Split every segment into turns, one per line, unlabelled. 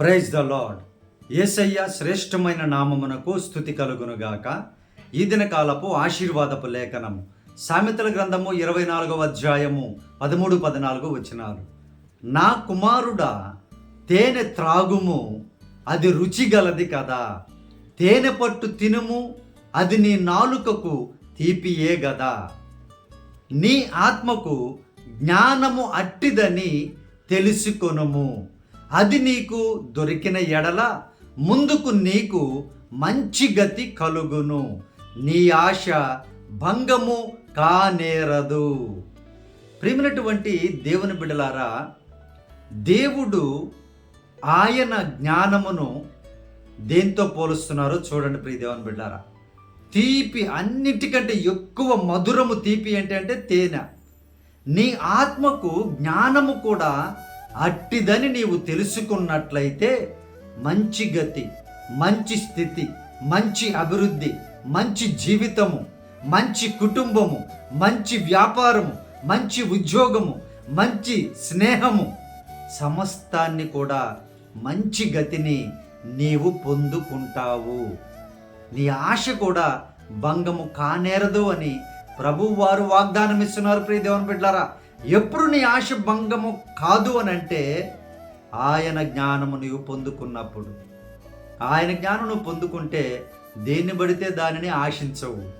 Praise the lord యేసయ్య శ్రేష్టమైన నామమునకు స్థుతి కలుగునుగాక. ఈ దినకాలపు ఆశీర్వాదపు లేఖనము. సామెతల గ్రంథము ఇరవై నాలుగవ అధ్యాయము పదమూడు పద్నాలుగు వచ్చినారు నా కుమారుడా తేనె త్రాగుము అది రుచిగలది కదా. తేనె పట్టు తినుము అది నీ నాలుకకు తీపియే గదా. నీ ఆత్మకు జ్ఞానము అట్టిదని తెలుసుకొనుము. అది నీకు దొరికిన ఎడల ముందుకు నీకు మంచి గతి కలుగును. నీ ఆశ భంగము కానేరదు. ప్రిమినటువంటి దేవుని బిడలారా దేవుడు ఆయన జ్ఞానమును దేంతో పోలుస్తున్నారో చూడండి ప్రియ దేవుని బిడ్డారా తీపి అన్నిటికంటే ఎక్కువ మధురము తీపి ఏంటంటే తేనె. నీ ఆత్మకు జ్ఞానము కూడా అట్టిదని నీవు తెలుసుకున్నట్లయితే మంచి గతి మంచి స్థితి మంచి అభివృద్ధి మంచి జీవితము మంచి కుటుంబము మంచి వ్యాపారము మంచి ఉద్యోగము మంచి స్నేహము సమస్తాన్ని కూడా మంచి గతిని నీవు పొందుకుంటావు. నీ ఆశ కూడా భంగము కానేరదు అని ప్రభువు వారు వాగ్దానం ఇస్తున్నారు ప్రియ దేవుని బిడ్డారా ఎప్పుడు నీ ఆశ భంగము కాదు అని అంటే ఆయన జ్ఞానము నువ్వు పొందుకున్నప్పుడు. ఆయన జ్ఞానం నువ్వు పొందుకుంటే దేన్ని పడితే దానిని ఆశించవు.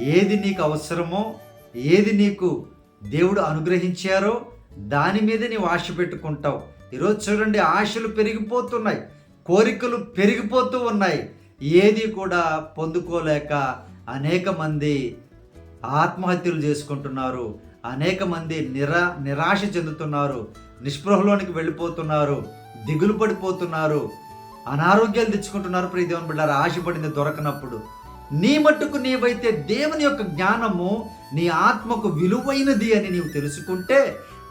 ఏది నీకు అవసరమో ఏది నీకు దేవుడు అనుగ్రహించారో దాని మీద నీవు ఆశ పెట్టుకుంటావు. ఈరోజు చూడండి ఆశలు పెరిగిపోతున్నాయి కోరికలు పెరిగిపోతూ ఉన్నాయి. ఏది కూడా పొందుకోలేక అనేక మంది ఆత్మహత్యలు చేసుకుంటున్నారు. అనేక మంది నిరా నిరాశ చెందుతున్నారు నిస్పృహలోనికి వెళ్ళిపోతున్నారు దిగులు పడిపోతున్నారు అనారోగ్యాలు తెచ్చుకుంటున్నారు ప్రియ దేవుని బిడ్డారు ఆశపడింది దొరకనప్పుడు. నీ మట్టుకు నీవైతే దేవుని యొక్క జ్ఞానము నీ ఆత్మకు విలువైనది అని నీవు తెలుసుకుంటే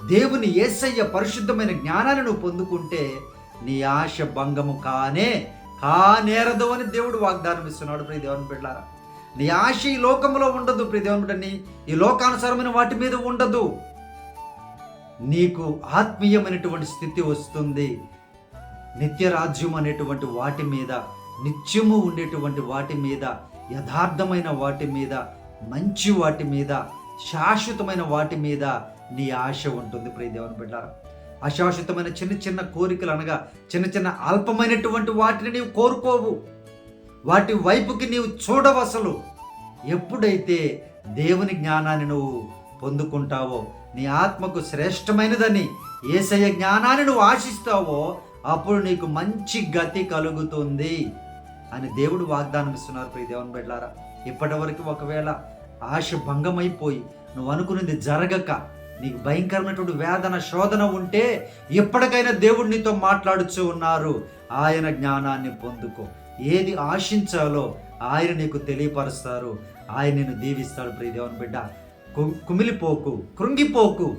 దేవుని ఏసయ్య పరిశుద్ధమైన జ్ఞానాన్ని నువ్వు పొందుకుంటే నీ ఆశ భంగము కానే కానేరదు అని దేవుడు వాగ్దానం ఇస్తున్నాడు ప్రియ దేవుని బిడ్డారా. నీ ఆశ ఈ లోకంలో ఉండదు ప్రియ ఈ లోకానుసారమైన వాటి మీద ఉండదు. నీకు ఆత్మీయమైనటువంటి స్థితి వస్తుంది. నిత్య రాజ్యం అనేటువంటి వాటి మీద నిత్యము ఉండేటువంటి వాటి మీద యథార్థమైన వాటి మీద మంచి వాటి మీద శాశ్వతమైన వాటి మీద నీ ఆశ ఉంటుంది ప్రియ దేవుని బిడ్డారా. అశాశ్వతమైన చిన్న చిన్న కోరికలు అనగా చిన్న చిన్న అల్పమైనటువంటి వాటిని నీవు కోరుకోవు. వాటి వైపుకి నీవు చూడవసలు. ఎప్పుడైతే దేవుని జ్ఞానాన్ని నువ్వు పొందుకుంటావో నీ ఆత్మకు శ్రేష్టమైనదని ఏసయ్య జ్ఞానాన్ని నువ్వు ఆశిస్తావో అప్పుడు నీకు మంచి గతి కలుగుతుంది అని దేవుడు వాగ్దానం ఇస్తున్నారు ప్రియ దేవుని బిడ్డారా ఇప్పటి వరకు ఒకవేళ ఆశ భంగమైపోయి నువ్వు అనుకున్నది జరగక నీకు భయంకరమైనటువంటి వేదన శోధన ఉంటే ఎప్పటికైనా దేవుడు నీతో మాట్లాడుచూ ఉన్నారు. ఆయన జ్ఞానాన్ని పొందుకో. ఏది ఆశించాలో ఆయన నీకు తెలియపరుస్తారు. ఆయన నిన్ను దీవిస్తాడు ప్రియ దేవుని బిడ్డ. కు- కుమిలిపోకు కృంగిపోకు.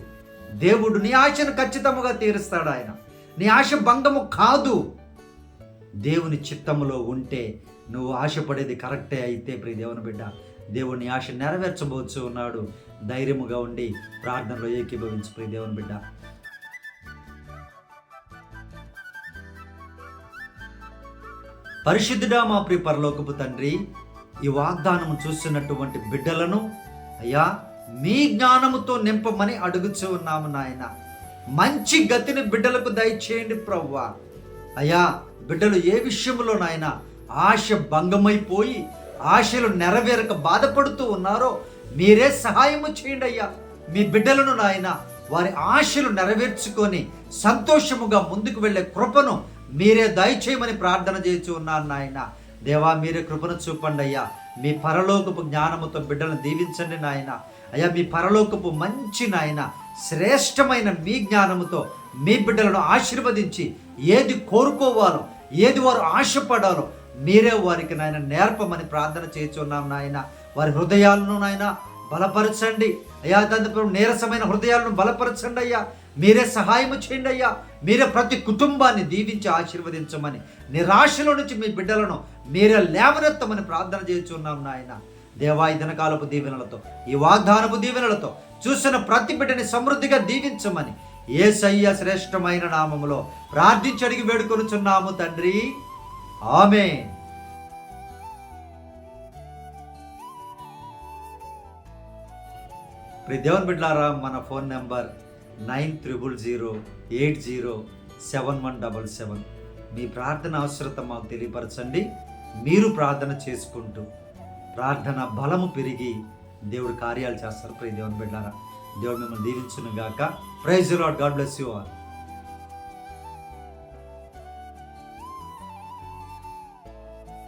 దేవుడు నీ ఆశను ఖచ్చితముగా తీరుస్తాడు ఆయన. నీ ఆశ భంగము కాదు. దేవుని చిత్తములో ఉంటే నువ్వు ఆశపడేది కరెక్టే అయితే ప్రియ దేవుని బిడ్డ. దేవుని ఆశ నెరవేర్చబోచు ఉన్నాడు. ధైర్యముగా ఉండి ప్రార్థనలో ఏకీభవించు ప్రియ దేవుని బిడ్డ. పరిశుద్ధుడా మా ప్రియ పరలోకపు తండ్రి ఈ వాగ్దానం చూస్తున్నటువంటి బిడ్డలను అయ్యా మీ జ్ఞానముతో నింపమని అడుగుచూ ఉన్నాము నాయన. మంచి గతిని బిడ్డలకు దయచేయండి ప్రవ్వా. అయ్యా బిడ్డలు ఏ విషయంలో నాయన ఆశ భంగమైపోయి ఆశలు నెరవేరక బాధపడుతూ ఉన్నారో మీరే సహాయము చేయండి అయ్యా. మీ బిడ్డలను నాయన వారి ఆశలు నెరవేర్చుకొని సంతోషముగా ముందుకు వెళ్ళే కృపను మీరే దయచేయమని ప్రార్థన చేసి ఉన్నాను నాయన. దేవా మీరే కృపను చూపండి అయ్యా. మీ పరలోకపు జ్ఞానముతో బిడ్డలను దీవించండి నాయన. అయ్యా మీ పరలోకపు మంచి నాయన శ్రేష్టమైన మీ జ్ఞానముతో మీ బిడ్డలను ఆశీర్వదించి ఏది కోరుకోవాలో ఏది వారు ఆశపడాలో మీరే వారికి నాయన నేర్పమని ప్రార్థన చేస్తున్నాం నాయన. వారి హృదయాలను నాయన బలపరచండి. అయ్యా తండ్రి నీరసమైన హృదయాలను బలపరచండి అయ్యా. మీరే సహాయము చేయండి అయ్యా. మీరే ప్రతి కుటుంబాన్ని దీవించి ఆశీర్వదించమని. నిరాశలో నుంచి మీ బిడ్డలను మీరే లేవనెత్తమని ప్రార్థన చేస్తున్నాం నాయన. దేవా ఈ దీవెనలతో ఈ వాగ్దానపు దీవెనలతో చూసిన ప్రతి బిడ్డని సమృద్ధిగా దీవించమని. ఏసయ్య శ్రేష్టమైన నామములో ప్రార్థించడికి వేడుకొనుచున్నాము తండ్రి. ఆమె ప్రి దేవుని బిడ్డారా మన phone number nine triple zero eight zero seven one double seven. మీ ప్రార్థన అవసరత మాకు తెలియపరచండి. మీరు ప్రార్థన చేసుకుంటూ ప్రార్థన బలము పెరిగి దేవుడు కార్యాలు చేస్తారు. ప్రియ దేవుని బిడ్డారా దేవుడు మిమ్మల్ని దీవించును గాక. Praise Lord God bless you all